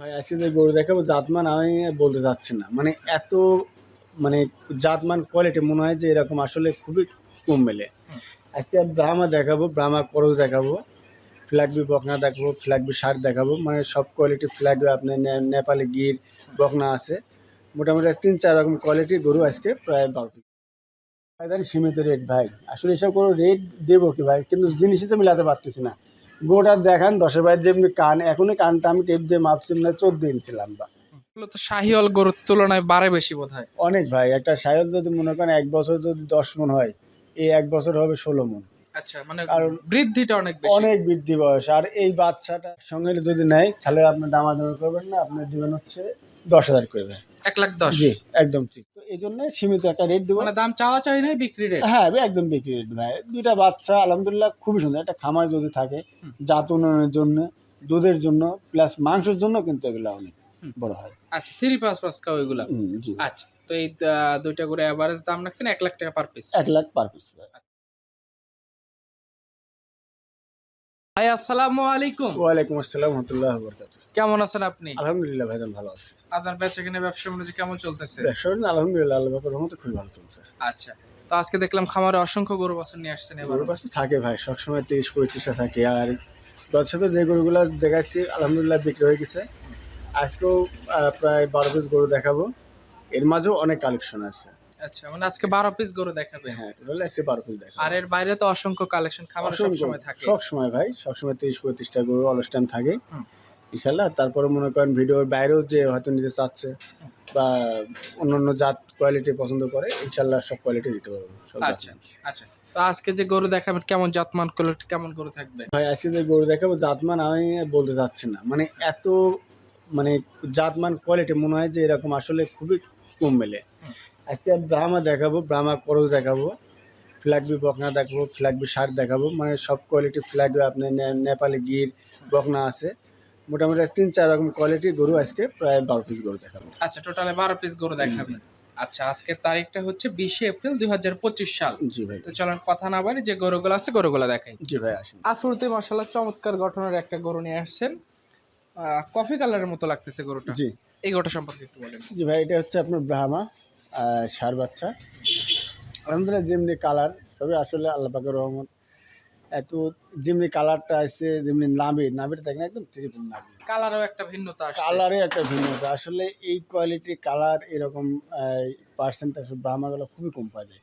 ভাই, আজকে যে গরু দেখাবো, জাতমান আমি বলতে চাচ্ছি না। মানে এত মানে জাতমান কোয়ালিটি মনে হয় যে এরকম আসলে খুবই কম মেলে। আজকে ব্রাহ্মা দেখাবো ব্রাহ্মা করজ দেখাবো ফ্ল্যাগবি বকনা দেখাবো ফ্ল্যাগবি শার্ট দেখাবো। মানে সব কোয়ালিটি ফ্ল্যাগবি আপনার নেপালি গির, বকনা আছে। মোটামুটি তিন চার রকম কোয়ালিটি গরু আজকে প্রায় পিস। ভাই সীমিত রেট ভাই। আসলে এসব কোনো রেট দেবো কি, ভাই? কিন্তু জিনিসই তো মিলাতে পারতেছি না। গোটা দেখান দশের বাইর যেমনি কান এখনই কানটা আমি টেপ দিয়ে মাপছি মানে চোদ্দ ইঞ্চিলাম বা এগুলো তো গরুর তুলনায় বাড়ে বেশি বোধ হয়? অনেক ভাই একটা সায়ল যদি মনে করেন এক বছর যদি দশ মন হয় এই এক বছর হবে ষোলো মন। আচ্ছা মানে কারণ- বৃদ্ধিটা অনেক অনেক বৃদ্ধি বয়স আর এই বাচ্চাটা সঙ্গে যদি নেয় তাহলে আপনি দামাদামি করবেন না আপনি দিবেন হচ্ছে দশ হাজার করবে এক লাখ দশ? জি একদম ঠিক। এই জন্য সীমিত একটা রেট দেবো। মানে দাম চাওয়া চাই নাই বিক্রি রেট হ্যাঁ একদম বিক্রি রেট ভাই দুইটা বাচ্চা আলহামদুলিল্লাহ খুবই সুন্দর। একটা খামার যদি থাকে জাত উন্নয়নের জন্য দুধের জন্য প্লাস মাংসের জন্য কিন্তু এগুলো অনেক বড় হয়। আচ্ছা থ্রি পাঁচ পাঁচ কাউ এগুলা? আচ্ছা তো এই দুইটা করে অ্যাভারেজ দাম রাখছেন এক লাখ টাকা পার পিস এক লাখ পার পিস ভাই। আসসালামু আলাইকুম। ওয়ালাইকুম আসসালাম রহমতুল্লাহ বরকাত কেমন আছেন আপনি? আলহামদুলিল্লাহ ভাইজান ভালো আছে। আপনার বেচা কিনে ব্যবসা বাণিজ্য কেমন চলতেছে? ব্যবসা বাণিজ্য আলহামদুলিল্লাহ আল্লাহ বাবার রহমতে খুবই ভালো চলছে। আচ্ছা তো আজকে দেখলাম খামারে অসংখ্য গরু বাছুর নিয়ে আসছেন এবার। গরুর পাশে থাকে ভাই সবসময় তিরিশ পঁয়ত্রিশটা থাকে। আর গত সপ্তাহে যে গরুগুলো দেখাচ্ছি আলহামদুলিল্লাহ বিক্রি হয়ে গেছে। আজকেও প্রায় বারো পিস গরু দেখাবো। এর মাঝেও অনেক কালেকশন আছে। আচ্ছা মানে আজকে বারো পিস গরু দেখাবে হ্যাঁ টোটাল আছে পিস দেখাবো। আর এর বাইরে তো অসংখ্য কালেকশন খামারে সবসময় থাকে। সব সময় ভাই সবসময় তিরিশ পঁয়ত্রিশটা গরু অলস টাইম থাকে। ইনশাল্লাহ। তারপরে মনে করেন ভিডিওর বাইরেও যে হয়তো নিতে চাচ্ছে বা অন্যান্য জাত কোয়ালিটি পছন্দ করে ইনশাল্লাহ সব কোয়ালিটি দিতে পারব সব আচ্ছা আচ্ছা। তো আজকে যে গরু দেখাবেন কেমন জাতমান কোয়ালিটি কেমন গরু থাকবে? ভাই আজকে যে গরু দেখাবো জাতমান আমি বলতে চাচ্ছি না। মানে এত মানে জাতমান কোয়ালিটি মনে হয় যে এরকম আসলে খুবই কম মেলে। আজকে ব্রাহ্মা দেখাবো ব্রাহ্মা করজ দেখাবো ফ্ল্যাগবি বকনা দেখাবো ফ্ল্যাগবি শার্ট দেখাবো। মানে সব কোয়ালিটি ফ্ল্যাগবি আপনার নেপালি গির বকনা আছে। মোটামুটি তিন চার রকম কোয়ালিটির গরু আজকে প্রায় বারো পিস গরু দেখাবো। আচ্ছা টোটালে বারো পিস গরু দেখাবেন। আচ্ছা আজকের তারিখটা হচ্ছে বিশে এপ্রিল দুই হাজার পঁচিশ সাল। জি ভাই। তো চলেন কথা না বাড়ি যে গরুগুলো আছে গরুগুলো দেখাই। জি ভাই আসেন। আসরতে মশালা চমৎকার গঠনের একটা গরু নিয়ে আসছেন। কফি কালারের মতো লাগতেছে গরুটা। জি। এই গরুটা সম্পর্কে একটু বলেন। জি ভাই এটা হচ্ছে আপনার ব্রাহ্মা সার বাচ্চা। আলহামদুলিল্লাহ যেমনি কালার সবই আসলে আল্লাহ পাকের রহমত। এত যেমনি কালারটা আসছে যেমনি নামে নাবিটা দেখেন একদম ত্রিপুর নাবি কালারও একটা ভিন্নতা কালারে একটা ভিন্নতা। আসলে এই কোয়ালিটি কালার এরকম পার্সেন্টেজ ব্রাহ্মাগুলো খুবই কম পাওয়া যায়।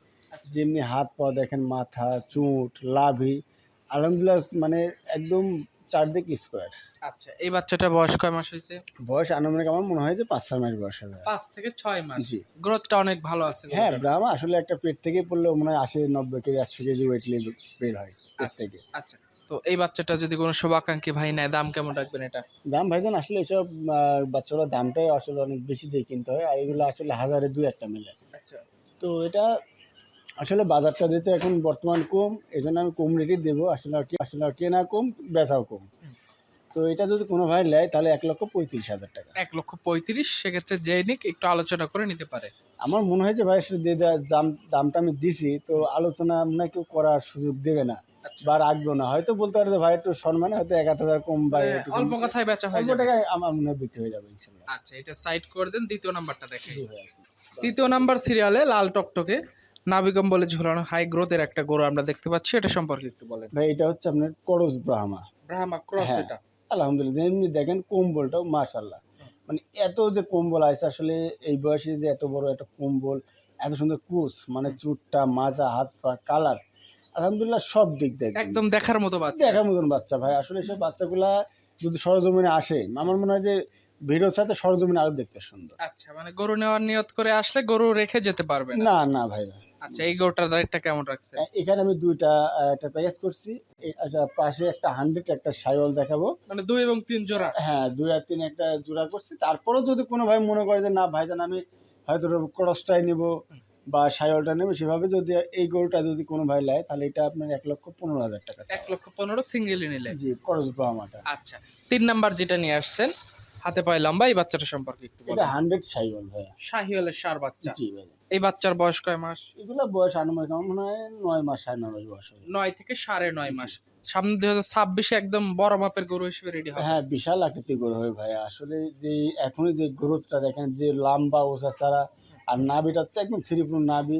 যেমনি হাত পা দেখেন মাথা চুট লাভি আলহামদুলিল্লাহ মানে একদম চারদিক স্কোয়ার আচ্ছা এই বাচ্চাটা বয়স কয় মাস হয়েছে? বয়স আনুমানিক আমার মনে হয় যে পাঁচ ছয় মাস বয়স হবে। পাঁচ থেকে ছয় মাস। জি। গ্রোথটা অনেক ভালো আছে হ্যাঁ। ব্রাহ্মা আসলে একটা পেট থেকে পড়লে মনে হয় আশি নব্বই কেজি একশো কেজি ওয়েট বের হয় পেট থেকে। আচ্ছা। তো এই বাচ্চাটা যদি কোনো শুভাকাঙ্ক্ষী ভাই নেয় দাম কেমন রাখবেন এটা? দাম ভাইজান আসলে এসব বাচ্চাগুলোর দামটাই আসলে অনেক বেশি দিয়ে কিনতে হয় আর এগুলো আসলে হাজারে দুই একটা মিলে। আচ্ছা। তো এটা আসলে বাজারটা দিতে এখন বর্তমান কম এই জন্য আমি কম রেটে দেবো। আসলে আসলে কেনা কম বেচাও কম। তো এটা যদি কোনো ভাই নেয় তাহলে এক লক্ষ পঁয়ত্রিশ হাজার টাকা। এক লক্ষ পঁয়ত্রিশ সেক্ষেত্রে যে নিক একটু আলোচনা করে নিতে পারে। আমার মনে হয় যে ভাই আসলে যে দাম দামটা আমি দিছি তো আলোচনা মনে কেউ করার সুযোগ দেবে না আচ্ছা। বা রাখব না। হয়তো বলতে পারে ভাই একটু সম্মানে হয়তো এক হাজার কম বা মানে অল্প কথায় বেচা হয়ে অল্প টাকায় আমার মনে হয় বিক্রি হয়ে যাবে ইনশাল্লাহ আচ্ছা এটা সাইড করে দেন দ্বিতীয় নাম্বারটা দেখে তৃতীয় নাম্বার সিরিয়ালে লাল টকটকে নাবিকম বলে ঝুলানো হাই গ্রোথের একটা গরু আমরা দেখতে পাচ্ছি এটা সম্পর্কে একটু বলেন। ভাই এটা হচ্ছে আপনার করজ ব্রাহ্মা। ব্রাহ্মা ক্রস হ্যাঁ। এটা। আলহামদুলিল্লাহ এমনি দেখেন কম্বলটাও মাশাল্লাহ মানে এত যে কম্বল আছে আসলে এই বয়সে যে এত বড় একটা কম্বল এত সুন্দর কুচ মানে চুটটা মাজা হাত পা কালার আলহামদুলিল্লাহ সব দিক দেখে একদম দেখার মতো বাচ্চা। দেখার মতন বাচ্চা ভাই। আসলে সব বাচ্চাগুলা যদি সরজমিনে আসে আমার মনে হয় যে ভিডিওর সাথে সরজমিনে আরও দেখতে সুন্দর। আচ্ছা মানে গরু নেওয়ার নিয়ত করে আসলে গরু রেখে যেতে পারবে না। না না ভাই। আচ্ছা এই গরুটার রেটটা কেমন রাখছে? এখানে আমি দুইটা একটা প্যাকেজ করছি। এই- আচ্ছা, পাশে একটা হান্ড্রেড একটা সাইওয়াল দেখাবো। মানে দুই এবং তিন জোড়া? হ্যাঁ দুই আর তিন একটা জোড়া করছি। তারপরেও যদি কোনো ভাই মনে করে যে না ভাইজান আমি হয়তো ক্রসটাই নেব বা সাইওয়ালটা নেব সেভাবে যদি এই গরুটা যদি কোনো ভাই নেয় তাহলে এটা আপনার এক লক্ষ পনেরো হাজার টাকা এক লক্ষ পনেরো সিঙ্গেলই নিলে? জি করজ ব্রাহ্মাটা আচ্ছা তিন নাম্বার যেটা নিয়ে আসছেন হাতে পায়ে লম্বা এই বাচ্চাটা সম্পর্কে একটু এটা হান্ড্রেড সাইওয়াল ভাইয়া। শাহিওয়ালের সার বাচ্চা। জি ভাই এই বাচ্চার বয়স কয় মাস? এগুলো বয়স আনুমানিক আমার মনে হয় নয় মাস সাড়ে নয় মাস বয়স হবে। নয় থেকে সাড়ে নয় মাস। সামনে দুই হাজার ছাব্বিশে একদম বড় মাপের গরু হিসেবে রেডি হবে। হ্যাঁ বিশাল আকৃতি গরু হয় ভাই। আসলে যে এখনই যে গ্রোথটা দেখেন যে লম্বা ওষা ছাড়া আর নাভিটা তো একদম থ্রিপুর নাভি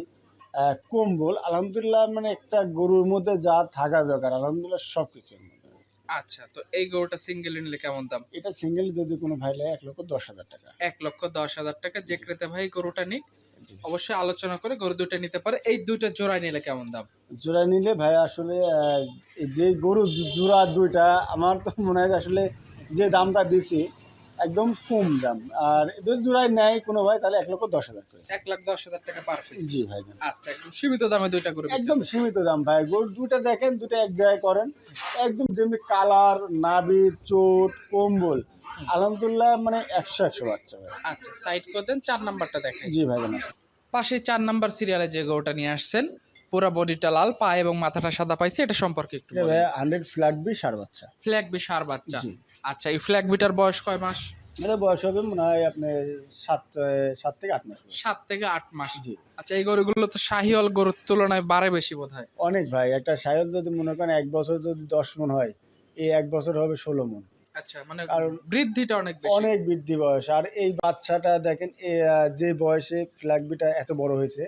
আহ, কম্বল আলহামদুলিল্লাহ মানে একটা গরুর মধ্যে যা থাকা দরকার আলহামদুলিল্লাহ সব কিছুর মধ্যে। আচ্ছা তো এই গরুটা সিঙ্গেল নিলে কেমন দাম? এটা সিঙ্গেল যদি কোনো ভাই নেয় এক লক্ষ দশ হাজার টাকা। এক লক্ষ দশ হাজার টাকা যে ক্রেতা ভাই গরুটা নিক। অবশ্যই আলোচনা করে গরু দুটো নিতে পারে। এই দুইটা জোড়া নিলে কেমন দাম? জোড়া নিলে ভাই আসলে যে গরু জোড়া দুইটা আমার তো মনে হয় আসলে যে দামটা দিছি একদম কম দাম। আর যদি জোড়ায় নেয় কোনো ভাই তাহলে এক লক্ষ দশ হাজার করে। এক লাখ দশ হাজার টাকা পার পিস জি ভাই আচ্ছা একদম সীমিত দামে দুইটা করে একদম সীমিত দাম ভাই। গরু দুটো দেখেন দুটো এক জায়গায় করেন। একদম যেমনি কালার নাবি চোট কম্বল আলহামদুলিল্লাহ মানে একশো একশো বাচ্চা ভাই। আচ্ছা সাইড করে দেন চার নাম্বারটা দেখেন। জি ভাই পাশে চার নাম্বার সিরিয়ালে যে গরুটা নিয়ে আসছেন পুরো বডিটা লাল পা এবং মাথাটা সাদা পাইছে এটা সম্পর্কে একটু ভাই হান্ড্রেড ফ্ল্যাট বি সার বাচ্চা। ফ্ল্যাগ বি সার বাচ্চা। আচ্ছা এই ফ্ল্যাগ বিটার বয়স কয় মাস? এটা বয়স হবে মনে হয় আপনার সাত সাত থেকে আট মাস। সাত থেকে আট মাস। জি। আচ্ছা এই গরুগুলো তো শাহিওয়াল গরুর তুলনায় বাড়ে বেশি বোধ হয় অনেক ভাই একটা সায়দ যদি মনে করেন এক বছর যদি দশ মন হয় এই এক বছর হবে ষোলো মন। আচ্ছা মানে কারণ- বৃদ্ধিটা অনেক বেশি। অনেক বৃদ্ধি বয়স। আর এই বাচ্চাটা দেখেন যে বয়সে ফ্ল্যাগবিটা এত বড় হয়েছে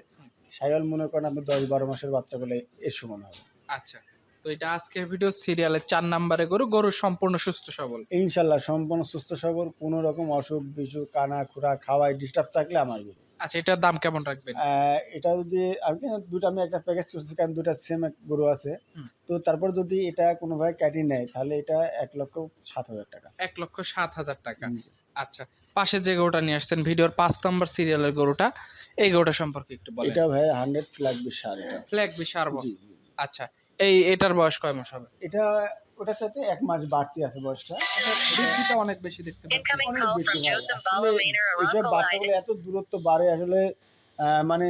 সায়ল মনে করেন আপনি দশ বারো মাসের বাচ্চা বলে এর সমান হবে। আচ্ছা। তো এটা আজকের ভিডিও সিরিয়ালের চার নাম্বারে গরু গরু সম্পূর্ণ সুস্থ সবল। ইনশাল্লাহ সম্পূর্ণ সুস্থ সবল কোনো রকম অসুখ বিসুখ কানা খুরা খাওয়াই ডিস্টার্ব থাকলে আমার গরু। আচ্ছা এটার দাম কেমন রাখবেন? এটা যদি আমি দুটো আমি একটা প্যাকেজ করছি কারণ দুটা সেম এক গরু আছে। তো তারপর যদি এটা কোনোভাবে ক্যাটি নেয় তাহলে এটা এক লক্ষ সাত হাজার টাকা। এক লক্ষ সাত হাজার টাকা। আচ্ছা পাশে যে গরুটা নিয়ে আসছেন ভিডিওর পাঁচ নম্বর সিরিয়ালের গরুটা এই গরুটা সম্পর্কে একটু বলেন। এটা ভাই হান্ড্রেড ফ্ল্যাগ বিশাল এটা। Flag B sir. আচ্ছা এই এটার বয়স কয় মাস হবে? এটা ওটার সাথে এক মাস বাড়তি আছে বয়সটা। বৃদ্ধিটা অনেক বেশি দেখতে পাচ্ছি। অনেক বেশি এইসব বাচ্চাগুলো এত দূরত্ব বাড়ে আসলে মানে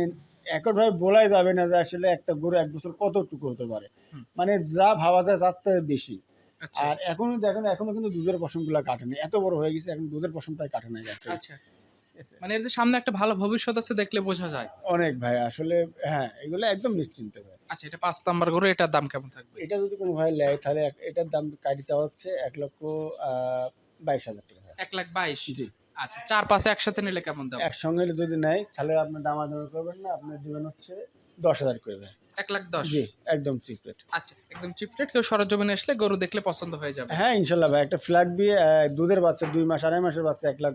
একভাবে বলাই যাবে না যে আসলে একটা গরু এক বছর কতটুকু হতে পারে। মানে যা ভাবা যায় তার থেকে বেশি। আচ্ছা। আর এখনও দেখেন এখনও কিন্তু দুধের পশমগুলো কাটেনি এত বড় হয়ে গেছে এখন দুধের পশমটাই কাটে না আচ্ছা। মানে এদের সামনে একটা ভালো ভবিষ্যৎ আছে দেখলে বোঝা যায়। অনেক ভাই আসলে হ্যাঁ এগুলো একদম নিশ্চিন্ত ভাই। আচ্ছা এটা পাঁচ নাম্বার গরু এটার দাম কেমন থাকবে? এটা যদি কোনো ভাই নেয় তাহলে এক- এটার দাম কাটি চাওয়া হচ্ছে এক লক্ষ আহ, বাইশ হাজার টাকা। এক লাখ বাইশ? জি। আচ্ছা চার পাঁচে একসাথে নিলে কেমন দাম? একসঙ্গে যদি নেয় তাহলে আপনি দামাদামি করবেন না আপনি দিবেন হচ্ছে দশ হাজার করবে এক লাখ দশ? জি একদম চিপ রেট। আচ্ছা একদম চিপ রেট কেউ সরজমিনে আসলে গরু দেখলে পছন্দ হয়ে যাবে। হ্যাঁ ইনশাল্লাহ ভাই একটা ফ্ল্যাগ বিয়ে দুধের বাচ্চা দুই মাস আড়াই মাসের বাচ্চা এক লাখ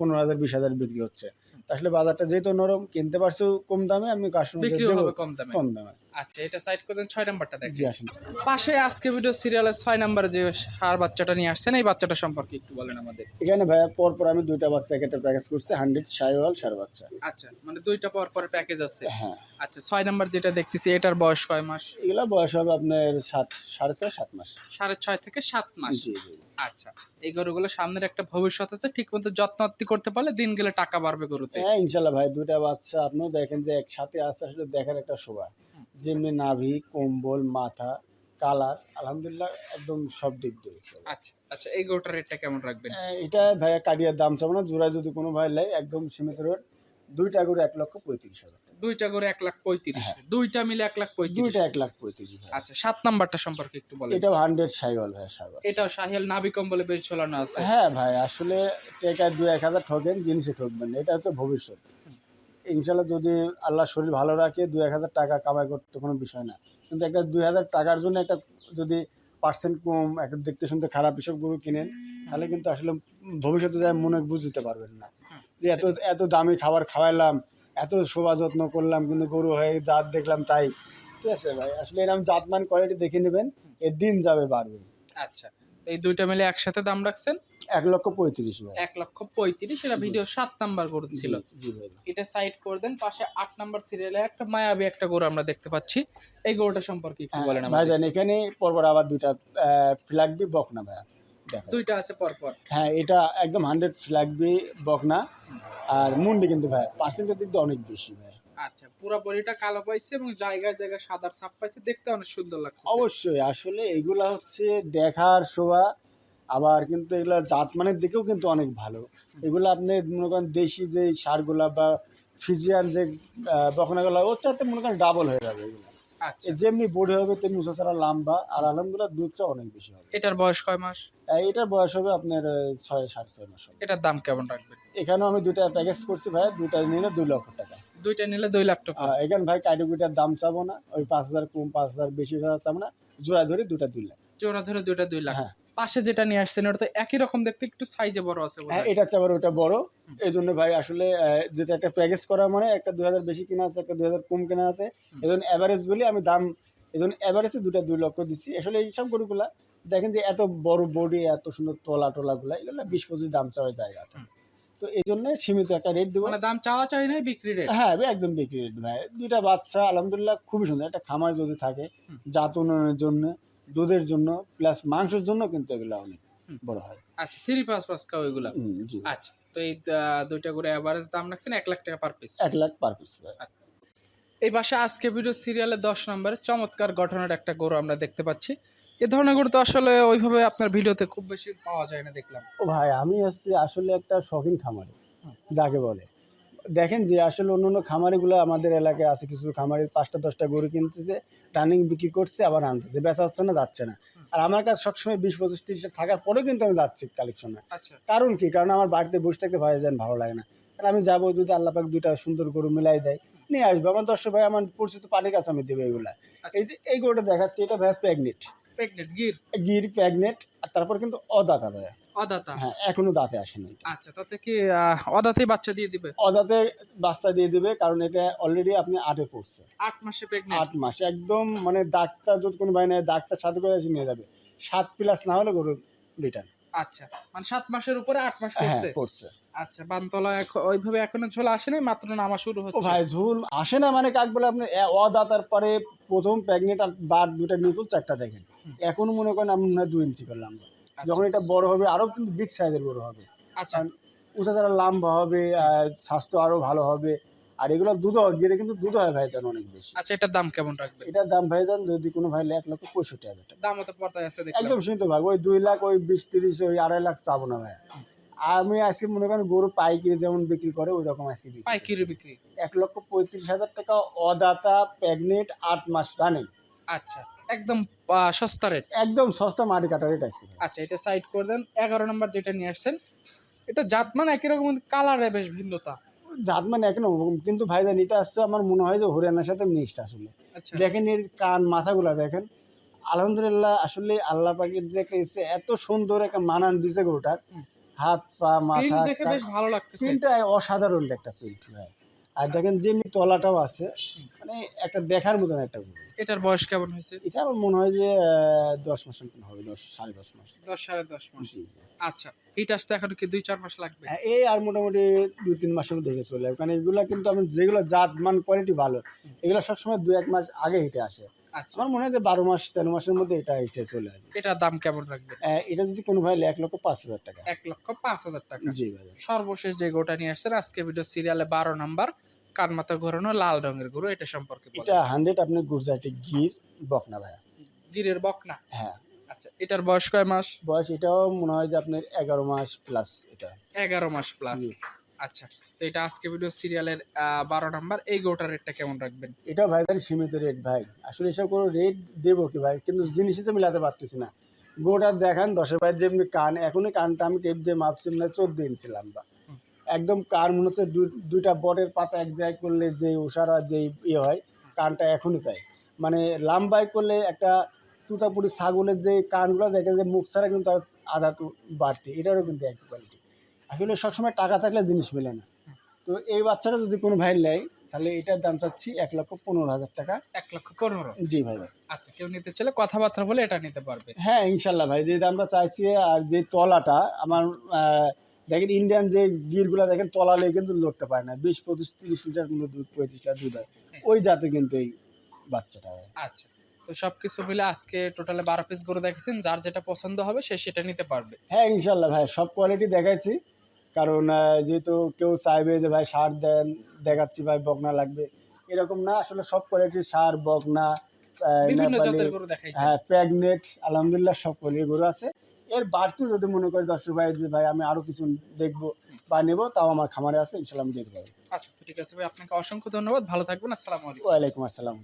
পনেরো হাজার বিশ হাজার বিক্রি হচ্ছে। আসলে বাজারটা যেহেতু নরম কিনতে পারছ কম দামে আমি কাস্টমারকে বিক্রিও হবে কম দামে। কম দামে। আচ্ছা এটা সাইড করে দেন ছয় নাম্বারটা দেখেন। জি আসেন। পাশে আজকে ভিডিও সিরিয়ালের ছয় নাম্বারে যে সার বাচ্চাটা নিয়ে আসছেন এই বাচ্চাটা সম্পর্কে একটু বলেন আমাদের। এখানে ভাইয়া পর পর আমি দুইটা বাচ্চা একটা প্যাকেজ করছি হান্ড্রেড সাইওয়াল সার বাচ্চা। আচ্ছা মানে দুইটা পর পর প্যাকেজ আছে? হ্যাঁ। আচ্ছা ছয় নাম্বার যেটা দেখতেছি এটার বয়স কয় মাস? এগুলা বয়স হবে আপনার সাত সাড়ে ছয় সাত মাস। সাড়ে ছয় থেকে সাত মাস। জি জি। আচ্ছা এই গরুগুলো সামনের একটা ভবিষ্যৎ আছে ঠিক মতো যত্নআত্তি করতে পারলে দিন গেলে টাকা বাড়বে গরুতে। হ্যাঁ ইনশাল্লাহ ভাই দুইটা বাচ্চা আপনিও দেখেন যে একসাথে আছে আসলে দেখার একটা শোভা। যেমনি নাভি কম্বল মাথা কালার আলহামদুলিল্লাহ একদম সব দিক দিয়ে। আচ্ছা আচ্ছা এই গরুটার রেটটা কেমন রাখবেন? এটা ভাইয়া কাটিয়ার দাম চাবো না জোড়ায় যদি কোনো ভাই লাই একদম সীমিত রেট। দুইটা করে এক লক্ষ পঁয়ত্রিশ হাজার দুইটা করে এক লাখ পঁয়ত্রিশ। দুইটা মিলে এক লাখ পঁয়ত্রিশ। দুইটা এক লাখ পঁয়ত্রিশ আচ্ছা সাত নাম্বারটা সম্পর্কে একটু বলেন। এটাও হান্ড্রেড সাইওয়াল ভাই সাইওয়াল। এটাও সাহিয়াল নাবি কম্বলে বেশ ঝোলানো আছে। হ্যাঁ ভাই আসলে টেকার দু এক হাজার ঠকেন জিনিসে ঠকবেন না। এটা হচ্ছে ভবিষ্যৎ। ইনশাল্লাহ যদি আল্লাহ শরীর ভালো রাখে দু এক হাজার টাকা কামাই করতে কোনো বিষয় না। কিন্তু একটা দুই হাজার টাকার জন্য একটা যদি পার্সেন্ট কম, একটা দেখতে শুনতে খারাপ এসব গরু কিনেন, তাহলে কিন্তু আসলে ভবিষ্যতে যায় মনে বুঝতে পারবেন না। যে এত এত দামি খাবার খাওয়াইলাম, এত শোভা যত্ন করলাম, কিন্তু গরু হয়ে জাত দেখলাম তাই। ঠিক আছে ভাই? আসলে এরকম জাতমান কোয়ালিটি দেখে নেবেন, এর দিন যাবে বাড়বে। আচ্ছা। এই দুইটা মিলে একসাথে দাম রাখছেন? এক লক্ষ পঁয়ত্রিশ এক লক্ষ পঁয়ত্রিশ এটা ভিডিও সাত নাম্বার গরু ছিল এটা সাইড করে দেন পাশে আট নাম্বার সিরিয়ালে একটা মায়াবী একটা গরু আমরা দেখতে পাচ্ছি। এই গরুটা সম্পর্কে একটু বলেন আমাদের। ভাইজান এখানে পরপর আবার দুইটা ফ্ল্যাগ বি বকনা ভাইয়া দুইটা আছে পরপর। হ্যাঁ এটা একদম হান্ড্রেড ফ্ল্যাগ বি বকনা। আর মুন্ডি কিন্তু ভাই পার্সেন্টের দিক দিয়ে অনেক বেশি ভাই। আচ্ছা পুরো বডিটা কালো পাইছে এবং জায়গায় জায়গায় সাদার ছাপ পাইছে, দেখতে অনেক সুন্দর লাগছে অবশ্যই, আসলে এগুলা হচ্ছে দেখার শোভা, আবার কিন্তু এগুলা জাতমানের দিকেও কিন্তু অনেক ভালো। এগুলো আপনি মনে করেন দেশি যে সারগুলা বা ফিজিয়ান যে বকনাগুলা, ওর চাতে মনে করেন ডাবল হয়ে যাবে এগুলো। যেমনি বড়ি হবে তেমনি উঁচা লম্বা। আর আলহামদুলিল্লাহ দুধটা অনেক বেশি হবে। এটার বয়স কয় মাস? এটার বয়স হবে আপনার ছয় সাড়ে ছয় মাস হবে। এটার দাম কেমন রাখবেন? এখানেও আমি দুইটা প্যাকেজ করছি ভাই দুইটা নিলে দুই লক্ষ টাকা। দুইটা নিলে দুই লাখ টাকা। এখান এখানে ভাই কাটিগুটার দাম চাবো না ওই পাঁচ হাজার কম পাঁচ হাজার বেশি হাজার চাবো না। জোড়া ধরে দুটা দুই লাখ। জোড়া ধরে দুইটা দুই লাখ। হ্যাঁ। পাশে যেটা নিয়ে আসছেন ওটা তো একই রকম দেখতে একটু সাইজে বড় আছে। হ্যাঁ এটা চাবার ওটা বড়। এই জন্য ভাই আসলে যেটা একটা প্যাকেজ করা মানে একটা দুই হাজার বেশি কেনা আছে একটা দুই হাজার কম কেনা আছে। এই জন্য অ্যাভারেজ বলি আমি দাম এই জন্য অ্যাভারেজে দুটা দুই লক্ষ দিচ্ছি। আসলে এই সব গরুগুলা দেখেন যে এত বড় বডি এত সুন্দর তোলা টোলাগুলা এগুলো বিশ পঁচিশ দাম চাওয়ার জায়গা আছে তো এই জন্য সীমিত একটা রেট দেবো। মানে দাম চাওয়া চাই নাই বিক্রি রেট হ্যাঁ একদম বিক্রি রেট ভাই। দুইটা বাচ্চা আলহামদুলিল্লাহ খুবই সুন্দর। একটা খামার যদি থাকে। জাত উন্নয়নের জন্য দুধের জন্য প্লাস মাংসের জন্য কিন্তু এগুলো অনেক বড় হয়। আচ্ছা থ্রি পাঁচ পাঁচ কাউ এগুলা? আচ্ছা তো এই দুইটা করে অ্যাভারেজ দাম রাখছেন এক লাখ টাকা পার পিস এক লাখ পার পিস ভাই। এই পাশে আজকে ভিডিও সিরিয়ালের দশ নম্বরে চমৎকার গঠনের একটা গরু আমরা দেখতে পাচ্ছি। এ ধরনের গরু তো আসলে ওইভাবে আপনার ভিডিওতে খুব বেশি পাওয়া যায় না দেখলাম। ও ভাই আমি হচ্ছে আসলে একটা শখিন খামারি। যাকে বলে। দেখেন যে আসলে অন্য অন্য খামারিগুলো আমাদের এলাকায় আছে কিছু খামারি পাঁচটা দশটা গরু কিনতেছে টার্নিং বিক্রি করছে আবার আনতেছে বেচা হচ্ছে না যাচ্ছে না। আর আমার কাছে সবসময় বিশ পঁচিশ তিরিশটা থাকার পরেও কিন্তু আমি যাচ্ছি কালেকশনে আচ্ছা। কারণ কি? কারণ আমার বাড়িতে বসে থাকতে ভাই যেন ভালো লাগে না। কারণ আমি যাব যদি আল্লাহ পাক দুইটা সুন্দর গরু মিলাই দেয় নিয়ে আসব। আমার দর্শক ভাই আমার পরিচিত পানির কাছে আমি দেবো এগুলা। এই যে এই গরুটা দেখাচ্ছে এটা ভাই প্রেগনেন্ট গির। প্রেগনেন্ট আর তারপর কিন্তু অদাতা দেয় অদাতা? হ্যাঁ এখনও দাঁতে আসেনি। আচ্ছা তাতে কি অদাতেই বাচ্চা দিয়ে দিবে? অদাতে বাচ্চা দিয়ে দিবে কারণ এটা অলরেডি আপনি আটে পড়ছে। আট মাসে প্রেগনেন্ট আট মাস একদম মানে ডাক্তার যদি কোনো ভাই নেয় ডাক্তার সাথে করে এসে নিয়ে যাবে। সাত প্লাস না হলে গরু রিটার্ন আচ্ছা মানে সাত মাসের উপরে আট মাস হ্যাঁ করছে পড়ছে। আচ্ছা বানতলা ওইভাবে এখনও ঝোলা আসেনি মাত্র নামা শুরু হচ্ছে? ভাই ঝুল আসে না মানে কাক বলে আপনি অদাতার পরে প্রথম প্রেগনেন্ট আর বার দুটা নিপুল চারটা দেখেন। এখনও মনে করেন আমি দুই ইঞ্চি করলাম। যখন এটা বড় হবে আরও কিন্তু বিগ সাইজের বড় হবে। আচ্ছা। উঁচা যারা লম্বা হবে স্বাস্থ্য আরও ভালো হবে। আর এগুলো দুধ গিয়ে কিন্তু দুধ হয় ভাইজান অনেক বেশি। আচ্ছা এটার দাম কেমন রাখবে? এটার দাম ভাইজান যদি কোনো ভাই এক লক্ষ পঁয়ষট্টি হাজার টাকা। দাম তো পর্দায় আছে একদম সীমিত ভাগ ওই দুই লাখ ওই বিশ তিরিশ ওই আড়াই লাখ চাবো না ভাই। আমি আজকে মনে করেন গরু পাইকারি যেমন বিক্রি করে ওই রকম আজকে। পাইকারি বিক্রি। এক লক্ষ পঁয়ত্রিশ হাজার টাকা অদাতা প্রেগনেন্ট আট মাস রানিং আচ্ছা। একদম সস্তা রেট একদম সস্তা মাটি কাটা রেট আছে। আচ্ছা এটা সাইড করে দেন। এগারো নম্বর যেটা নিয়ে আসছেন এটা জাতমান একই রকম কালারে বেশ ভিন্নতা। জাত মানে এক রকম কিন্তু ভাইজান এটা আসছে আমার মনে হয় যে হরিয়ানার সাথে মিক্সড আসলে। আচ্ছা। দেখেন এর কান মাথাগুলো দেখেন। আলহামদুলিল্লাহ আসলে আল্লাহ পাকের যে এসে এত সুন্দর একটা মানান দিছে গরুটার। হাত পা মাথা দেখে বেশ ভালো লাগতেছে। প্রিন্টটা অসাধারণ একটা প্রিন্ট ভাই। আর দেখেন যেমনি তলাটাও আছে মানে একটা দেখার মতন একটা গরু। এটার বয়স কেমন হয়েছে? এটা আমার মনে হয় যে দশ মাস মতন হবে দশ সাড়ে দশ মাস। দশ সাড়ে দশ মাস। আচ্ছা এটা আসতে এখন কি দুই চার মাস লাগবে? হ্যাঁ, এই আর মোটামুটি দুই তিন মাসের মধ্যে চলে যাবে। কারণ এগুলো কিন্তু আমি যেগুলো জাত মান কোয়ালিটি ভালো এগুলো সবসময় দু এক মাস আগে হেঁটে আসে। আমার মনে হয় যে বারো মাস তেরো মাসের মধ্যে এটা হেঁটে চলে আসবে। এটার দাম কেমন রাখবে এটা যদি কোনো ভাই এক লক্ষ পাঁচ হাজার টাকা। এক লক্ষ পাঁচ হাজার টাকা। জি ভাই। সর্বশেষ যে গোটা নিয়ে আসছেন আজকে ভিডিও সিরিয়ালে বারো নাম্বার কানমাথা ঘোরানো লাল রঙের গরু এটা সম্পর্কে এটা হান্ড্রেড আপনি গুজরাটি গির বকনা ভাইয়া। গিরের বকনা? হ্যাঁ। আচ্ছা এটার বয়স কয় মাস? বয়স এটাও মনে হয় যে আপনার এগারো মাস প্লাস এটা। এগারো মাস প্লাস। আচ্ছা তো এটা আজকে ভিডিও সিরিয়ালের বারো নাম্বার এই গোটার রেটটা কেমন রাখবেন? এটা ভাই তাহলে সীমিত রেট ভাই। আসলে এসব কোনো রেট দেবো কি ভাই? কিন্তু জিনিসই তো মিলাতে পারতেছি না। গোটা দেখান দশের ভাই যেমনি কান এখনই কানটা আমি টেপ দিয়ে মাপছি মানে চোদ্দ ইঞ্চি লম্বা হুম। একদম কান মনে হচ্ছে দুইটা বটের পাতা এক জায়গায় করলে যে উষারা যে ইয়ে হয় কানটা এখনই তাই মানে লাম্বাই করলে একটা তুতাপুরি ছাগলের যে কানগুলো দেখে যে মুখ ছাড়া কিন্তু তার আধা তো বাড়তি। এটারও কিন্তু একই কোয়ালিটি আসলে সবসময় টাকা থাকলে জিনিস মেলে না। তো এই বাচ্চাটা যদি কোনো ভাই নেয় তাহলে এটার দাম চাচ্ছি এক লক্ষ পনেরো হাজার টাকা। এক লক্ষ পনেরো? জি ভাই আচ্ছা কেউ নিতে চাইলে কথাবার্তা বলে এটা নিতে পারবে। হ্যাঁ ইনশাল্লাহ ভাই যে দামটা চাইছি আর যে তলাটা আমার দেখেন ইন্ডিয়ান যে গিরগুলা দেখেন তলালে কিন্তু লড়তে পারে না। বিশ পঁচিশ তিরিশ লিটার কিন্তু দুধ পঁয়ত্রিশ লিটার দুধ হয়। ওই জাতে কিন্তু এই বাচ্চাটা হয়। আচ্ছা তো সব কিছু মিলে আজকে টোটালে বারো পিস গরু দেখেছেন যার যেটা পছন্দ হবে সে সেটা নিতে পারবে। হ্যাঁ ইনশাল্লাহ ভাই সব কোয়ালিটি দেখাইছি। কারণ যেহেতু কেউ চাইবে যে ভাই সার দেন দেখাচ্ছি ভাই বকনা লাগবে। এরকম না আসলে সব কোয়ালিটির সার বকনা হ্যাঁ প্রেগনেট আলহামদুলিল্লাহ সব কোয়ালিটির গরু আছে। এর বাড়তি যদি মনে করি দর্শক ভাই যে ভাই আমি আরও কিছু দেখব বা নেব তাও আমার খামারে আছে ইনশাল্লাহ আমি দিতে পারব আচ্ছা ঠিক আছে ভাই আপনাকে অসংখ্য ধন্যবাদ ভালো থাকবেন আসসালামু আলাইকুম। ওয়ালাইকুম আসসালাম।